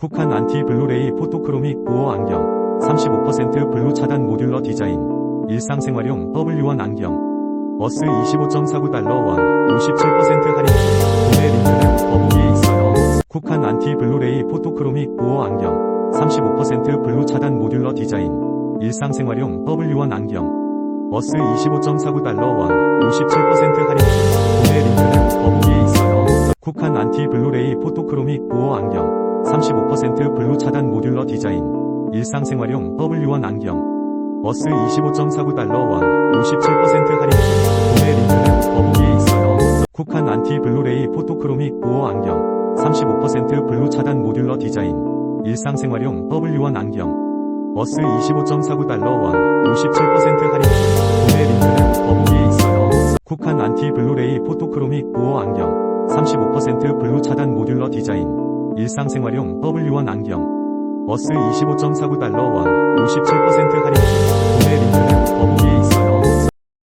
쿠칸 안티 블루레이 포토크로믹 보어 안경 35% 블루 차단 모듈러 디자인 일상생활용 W1 안경 어스 25.49달러 원 57% 할인 중 구매 링크는 더보기에 있어요. 쿠칸 안티 블루레이 포토크로믹 보어 안경 35% 블루 차단 모듈러 디자인 일상생활용 W1 안경 어스 25.49달러 원 57% 할인 중 구매 링크는 더보기에 있어요. 쿠칸 안티 블루레이 포토크로믹 보어 안경 35% 블루 차단 모듈러 디자인. 일상생활용 W1 안경. 어스 25.49달러 원. 57% 할인. 중 구매 링크는 더보기에 있어요. 쿠칸 안티 블루레이 포토크로믹 보어 안경. 35% 블루 차단 모듈러 디자인. 일상생활용 W1 안경. 어스 25.49달러 원. 57% 할인. 중 구매 링크는 더보기에 있어요. 쿠칸 안티 블루레이 포토크로믹 보어 안경. 35% 블루 차단 모듈러 디자인 일상생활용 W1 안경. 어스 25.49달러 원